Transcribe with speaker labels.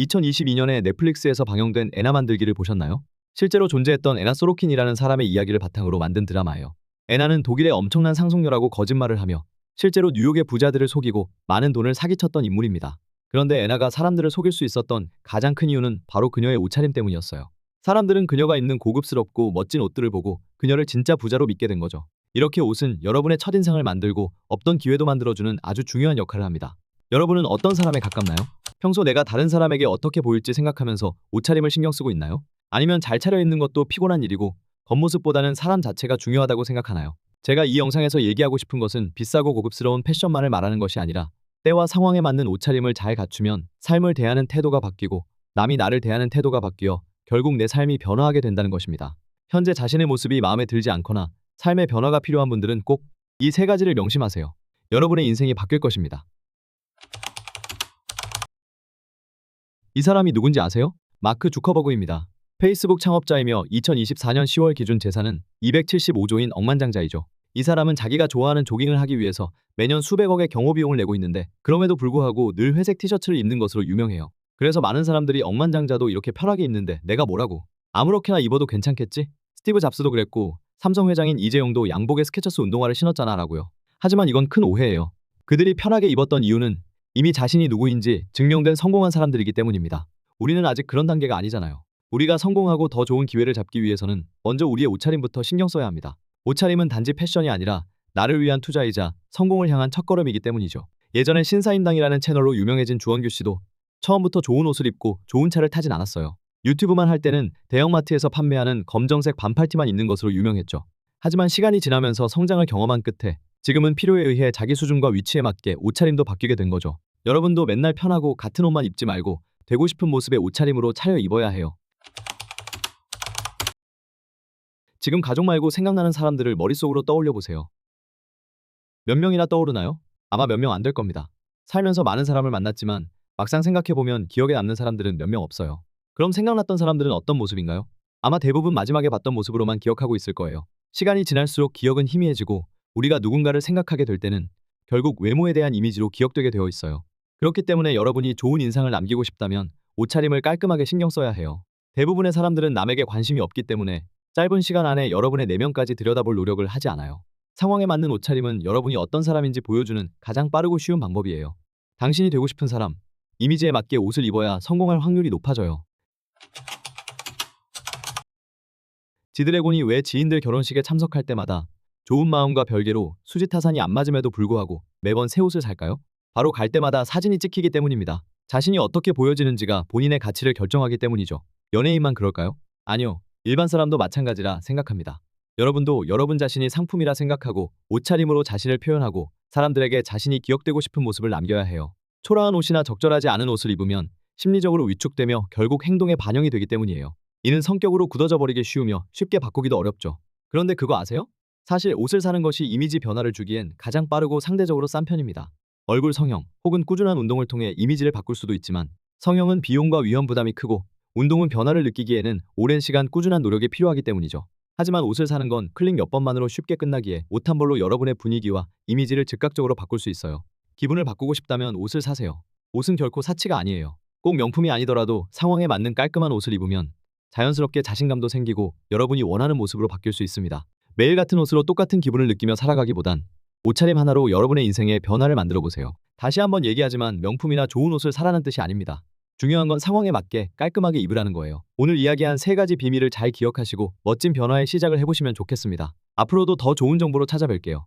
Speaker 1: 2022년에 넷플릭스에서 방영된 애나 만들기를 보셨나요? 실제로 존재했던 애나 소로킨이라는 사람의 이야기를 바탕으로 만든 드라마예요. 애나는 독일의 엄청난 상속녀라고 거짓말을 하며 실제로 뉴욕의 부자들을 속이고 많은 돈을 사기쳤던 인물입니다. 그런데 애나가 사람들을 속일 수 있었던 가장 큰 이유는 바로 그녀의 옷차림 때문이었어요. 사람들은 그녀가 입는 고급스럽고 멋진 옷들을 보고 그녀를 진짜 부자로 믿게 된 거죠. 이렇게 옷은 여러분의 첫인상을 만들고 없던 기회도 만들어주는 아주 중요한 역할을 합니다. 여러분은 어떤 사람에 가깝나요? 평소 내가 다른 사람에게 어떻게 보일지 생각하면서 옷차림을 신경 쓰고 있나요? 아니면 잘 차려입는 것도 피곤한 일이고 겉모습보다는 사람 자체가 중요하다고 생각하나요? 제가 이 영상에서 얘기하고 싶은 것은 비싸고 고급스러운 패션만을 말하는 것이 아니라 때와 상황에 맞는 옷차림을 잘 갖추면 삶을 대하는 태도가 바뀌고 남이 나를 대하는 태도가 바뀌어 결국 내 삶이 변화하게 된다는 것입니다. 현재 자신의 모습이 마음에 들지 않거나 삶의 변화가 필요한 분들은 꼭 이 세 가지를 명심하세요. 여러분의 인생이 바뀔 것입니다. 이 사람이 누군지 아세요? 마크 주커버그입니다. 페이스북 창업자이며 2024년 10월 기준 재산은 275조인 억만장자이죠. 이 사람은 자기가 좋아하는 조깅을 하기 위해서 매년 수백억의 경호비용을 내고 있는데 그럼에도 불구하고 늘 회색 티셔츠를 입는 것으로 유명해요. 그래서 많은 사람들이 억만장자도 이렇게 편하게 입는데 내가 뭐라고? 아무렇게나 입어도 괜찮겠지? 스티브 잡스도 그랬고 삼성 회장인 이재용도 양복에 스케쳐스 운동화를 신었잖아 라고요. 하지만 이건 큰 오해예요. 그들이 편하게 입었던 이유는 이미 자신이 누구인지 증명된 성공한 사람들이기 때문입니다. 우리는 아직 그런 단계가 아니잖아요. 우리가 성공하고 더 좋은 기회를 잡기 위해서는 먼저 우리의 옷차림부터 신경 써야 합니다. 옷차림은 단지 패션이 아니라 나를 위한 투자이자 성공을 향한 첫걸음이기 때문이죠. 예전에 신사임당이라는 채널로 유명해진 주원규 씨도 처음부터 좋은 옷을 입고 좋은 차를 타진 않았어요. 유튜브만 할 때는 대형마트에서 판매하는 검정색 반팔티만 입는 것으로 유명했죠. 하지만 시간이 지나면서 성장을 경험한 끝에 지금은 필요에 의해 자기 수준과 위치에 맞게 옷차림도 바뀌게 된 거죠. 여러분도 맨날 편하고 같은 옷만 입지 말고 되고 싶은 모습의 옷차림으로 차려 입어야 해요. 지금 가족 말고 생각나는 사람들을 머릿속으로 떠올려 보세요. 몇 명이나 떠오르나요? 아마 몇 명 안 될 겁니다. 살면서 많은 사람을 만났지만 막상 생각해보면 기억에 남는 사람들은 몇 명 없어요. 그럼 생각났던 사람들은 어떤 모습인가요? 아마 대부분 마지막에 봤던 모습으로만 기억하고 있을 거예요. 시간이 지날수록 기억은 희미해지고 우리가 누군가를 생각하게 될 때는 결국 외모에 대한 이미지로 기억되게 되어 있어요. 그렇기 때문에 여러분이 좋은 인상을 남기고 싶다면 옷차림을 깔끔하게 신경 써야 해요. 대부분의 사람들은 남에게 관심이 없기 때문에 짧은 시간 안에 여러분의 내면까지 들여다볼 노력을 하지 않아요. 상황에 맞는 옷차림은 여러분이 어떤 사람인지 보여주는 가장 빠르고 쉬운 방법이에요. 당신이 되고 싶은 사람, 이미지에 맞게 옷을 입어야 성공할 확률이 높아져요. 지드래곤이 왜 지인들 결혼식에 참석할 때마다 좋은 마음과 별개로 수지타산이 안 맞음에도 불구하고 매번 새 옷을 살까요? 바로 갈 때마다 사진이 찍히기 때문입니다. 자신이 어떻게 보여지는지가 본인의 가치를 결정하기 때문이죠. 연예인만 그럴까요? 아니요. 일반 사람도 마찬가지라 생각합니다. 여러분도 여러분 자신이 상품이라 생각하고 옷차림으로 자신을 표현하고 사람들에게 자신이 기억되고 싶은 모습을 남겨야 해요. 초라한 옷이나 적절하지 않은 옷을 입으면 심리적으로 위축되며 결국 행동에 반영이 되기 때문이에요. 이는 성격으로 굳어져 버리기 쉬우며 쉽게 바꾸기도 어렵죠. 그런데 그거 아세요? 사실 옷을 사는 것이 이미지 변화를 주기엔 가장 빠르고 상대적으로 싼 편입니다. 얼굴 성형 혹은 꾸준한 운동을 통해 이미지를 바꿀 수도 있지만 성형은 비용과 위험 부담이 크고 운동은 변화를 느끼기에는 오랜 시간 꾸준한 노력이 필요하기 때문이죠. 하지만 옷을 사는 건 클릭 몇 번만으로 쉽게 끝나기에 옷 한 벌로 여러분의 분위기와 이미지를 즉각적으로 바꿀 수 있어요. 기분을 바꾸고 싶다면 옷을 사세요. 옷은 결코 사치가 아니에요. 꼭 명품이 아니더라도 상황에 맞는 깔끔한 옷을 입으면 자연스럽게 자신감도 생기고 여러분이 원하는 모습으로 바뀔 수 있습니다. 매일 같은 옷으로 똑같은 기분을 느끼며 살아가기보단 옷차림 하나로 여러분의 인생에 변화를 만들어 보세요. 다시 한번 얘기하지만 명품이나 좋은 옷을 사라는 뜻이 아닙니다. 중요한 건 상황에 맞게 깔끔하게 입으라는 거예요. 오늘 이야기한 세 가지 비밀을 잘 기억하시고 멋진 변화의 시작을 해보시면 좋겠습니다. 앞으로도 더 좋은 정보로 찾아뵐게요.